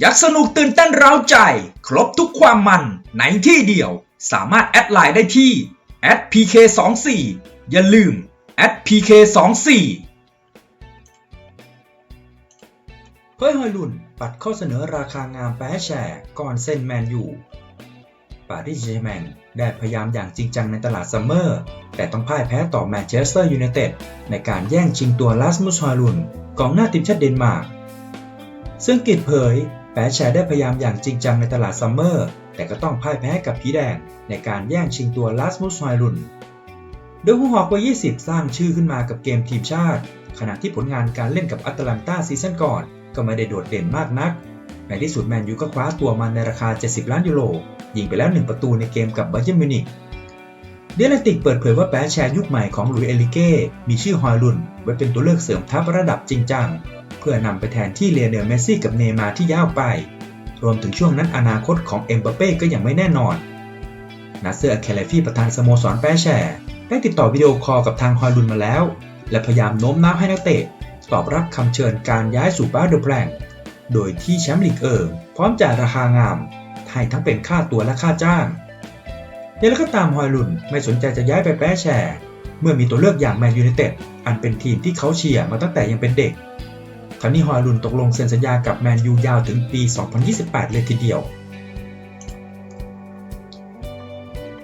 ยักสนุกตื่นเต้นเร้าใจ ครบทุกความมันในที่เดียว สามารถแอดไลน์ได้ที่ @pk24 อย่าลืม @pk24 เฮ้ยฮอยลุนปัดข้อเสนอราคางามแปะแชร์ก่อนเซ็นแมนยูปารีสแซงแมงได้พยายามอย่างจริงจังในตลาดซัมเมอร์ แต่ต้องพ่ายแพ้ต่อแมนเชสเตอร์ยูไนเต็ดในการแย่งชิงตัวลาสมุสฮอยลุนกองหน้าทีมชาติเดนมาร์กซึ่งกิจเผย แปะแชร์ได้พยายามอย่างจริงจังในตลาดซัมเมอร์ แต่ก็ต้องพ่ายแพ้กับผีแดง ในการแย่งชิงตัวลาสมุสฮอยลุน โดยผู้หอกวัย 20 สร้างชื่อขึ้นมากับเกมทีมชาติ ขณะที่ผลงานการเล่นกับอัตแลนตาซีซั่นก่อน ก็ไม่ได้โดดเด่นมากนัก ในที่สุดแมนยูก็คว้าตัวมาในราคา 70 ล้านยูโร ยิงไปแล้ว 1 ประตูในเกมกับบัเยิร์มิวนิก เดลติกเปิดเผยว่าแปะแชร์ยุคใหม่ของหลุยเอลิเก้มีชื่อฮอยลุนไว้เป็นตัวเลือกเสริมทัพระดับจริงจัง เพื่อนำไปแทนที่เลเนลเมสซี่กับเนย์มาที่ยาวไป รวมถึงช่วงนั้นอนาคตของเอ็มบัปเป้ก็ยังไม่แน่นอนนาเซอร์แคลฟี่ประธานสโมสรแปะแชร์ ได้ติดต่อวิดีโอคอลกับทางฮอยลุนมาแล้ว และพยายามโน้มน้าวให้นักเตะตอบรับคำเชิญการย้ายสู่บาเดอร์แพลงโดยที่แชมป์ลีกเอิงพร้อมจ่ายราคางามให้ทั้งเป็นค่าตัวและค่าจ้าง อย่างไรก็ตามฮอยลุนไม่สนใจจะย้ายไปแปะแชร์ เมื่อมีตัวเลือกอย่างแมนยูไนเต็ดอันเป็นทีมที่เขาเชียร์มาตั้งแต่ยังเป็นเด็กคราวนี้ฮอยลุนตกลงเซ็นสัญญากับแมนยูยาวถึงปี 2028 เลยทีเดียว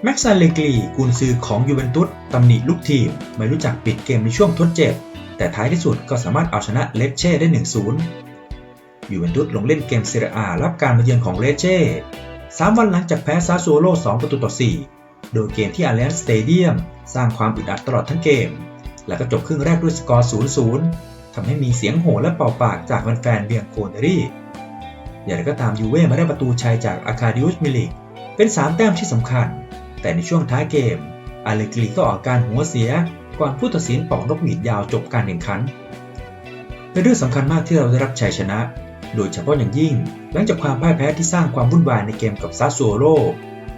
แม็กซ์เลกลีกุนซือของยูเวนตุสตำหนิลูกทีม ไม่รู้จักปิดเกมในช่วงทดเจ็บ แต่ท้ายที่สุดก็สามารถเอาชนะเลเช่ได้ 1-0ยูเวนตุสลงเล่นเกมเซเรียอารับการมาเยือนของเลเช่ 3 วันหลังจากแพ้ซาโซโล2ประตูต่อ 4 โดยเกมที่อาเลนสเตเดียมสร้างความอึดอัดตลอดทั้งเกม และก็จบครึ่งแรกด้วยสกอร์ 0-0 ทำให้มีเสียงโห่และเป่าปากจากแฟนๆเบียงโคเนรี่ อย่างไรก็ตามยูเว่มาได้ประตูชัยจากอาคาดิอุสมิลิก เป็น 3 แต้มที่สำคัญ แต่ในช่วงท้ายเกม อาเลกรีก็ออกการหัวเสียก่อนผู้ตัดสินเป่านกหวีดยาวจบการแข่งขันเป็นเรื่องสำคัญมากที่เราได้รับชัยชนะ โดยเฉพาะอย่างยิ่ง หลังจากความพ่ายแพ้ที่สร้างความวุ่นวายในเกมกับซาซูโอโร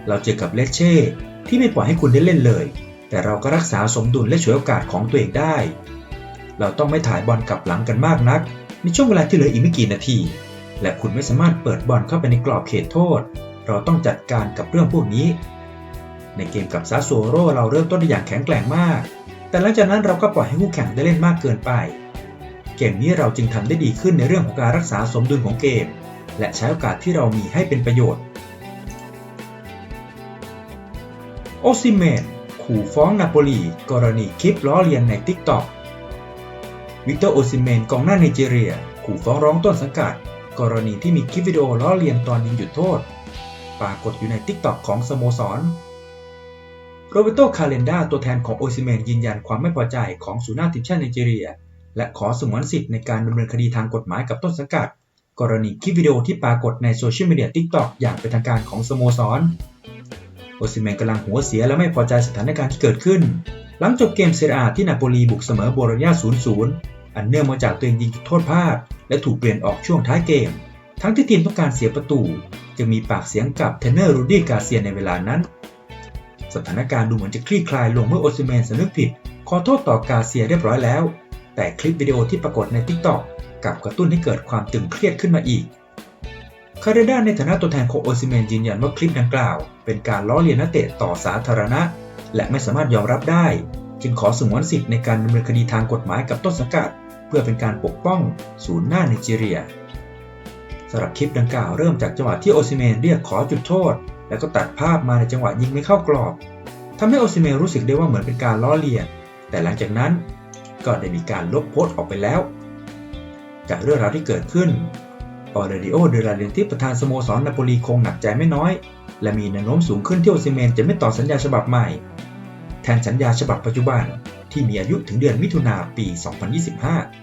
เราเจอกับเลเช่ที่ไม่ปล่อยให้คุณได้เล่นเลย แต่เราก็รักษาสมดุลและฉวยโอกาสของตัวเองได้ เราต้องไม่ถ่ายบอลกลับหลังกันมากนัก ในช่วงเวลาที่เหลืออีกไม่กี่นาที และคุณไม่สามารถเปิดบอลเข้าไปในกรอบเขตโทษ เราต้องจัดการกับเรื่องพวกนี้ ในเกมกับซาโซโรเราเริ่มต้นได้อย่างแข็งแกร่งมาก แต่หลังจากนั้นเราก็ปล่อยให้คู่แข่งได้เล่นมากเกินไป เกมนี้เราจึงทำได้ดีขึ้นในเรื่องของการรักษาสมดุลของเกม และใช้โอกาสที่เรามีให้เป็นประโยชน์ โอซิเมนขู่ฟ้องนาโปลีกรณีคลิปล้อเลียนในทิกตอกวิกเตอร์โอซิเมนกองหน้าไนจีเรีย ขู่ฟ้องร้องต้นสังกัด กรณีที่มีคลิปวิดีโอล้อเลียนตอนยิงหยุดโทษ ปรากฏอยู่ในทิกตอกของสโมสรโรเบโต คาเลนดาตัวแทนของโอซิเมนยืนยันความไม่พอใจของสุนาทีมชาติไนจีเรีย และขอสงวนสิทธิ์ในการดำเนินคดีทางกฎหมายกับต้นสังกัด กรณีคลิปวิดีโอที่ปรากฏในโซเชียลมีเดียทิกตอกอย่างเป็นทางการของสโมสร โอซิเมนกำลังหัวเสียและไม่พอใจสถานการณ์ที่เกิดขึ้น หลังจบเกมเซเรียอาที่นาโปลีบุกเสมอโบโลญญา0-0 อันเนื่องมาจากตัวเองยิงจุดโทษพลาด และถูกเปลี่ยนออกช่วงท้ายเกม ทั้งที่ทีมต้องการเสียประตู จึงมีปากเสียงกับเทนเนอร์รูดี้กาเซียในเวลานั้นสถานการณ์ดูเหมือนจะคลี่คลายลงเมื่อโอซิเมนสำนึกผิด ขอโทษต่อกาเซียเรียบร้อยแล้ว แต่คลิปวิดีโอที่ปรากฏใน TikTok กับกระตุ้นให้เกิดความตึงเครียดขึ้นมาอีก คาเรด้าในฐานะตัวแทนของโอซิเมนยืนยันว่าคลิปดังกล่าว เป็นการล้อเลียนนักเตะต่อสาธารณะ และไม่สามารถยอมรับได้ จึงขอสงวนสิทธิ์ในการดำเนินคดีทางกฎหมายกับต้นสังกัด เพื่อเป็นการปกป้องศูนย์หน้าไนจีเรียสำหรับคลิปดังกล่าวเริ่มจากจังหวะที่โอซิเมนเรียกขอจุดโทษ แล้วก็ตัดภาพมาในจังหวะยิงไม่เข้ากรอบทำให้โอซิเมนรู้สึกได้ว่าเหมือนเป็นการล้อเลียน แต่หลังจากนั้น ก็ได้มีการลบโพสต์ออกไปแล้ว จากเรื่องราวที่เกิดขึ้นออเรดิโอเดลาเรนที่ประธานสโมสรนาโปลีคงหนักใจไม่น้อย และมีแนวโน้มสูงขึ้นที่โอซิเมนจะไม่ต่อสัญญาฉบับใหม่ แทนสัญญาฉบับปัจจุบันที่มีอายุถึงเดือนมิถุนาปี 2025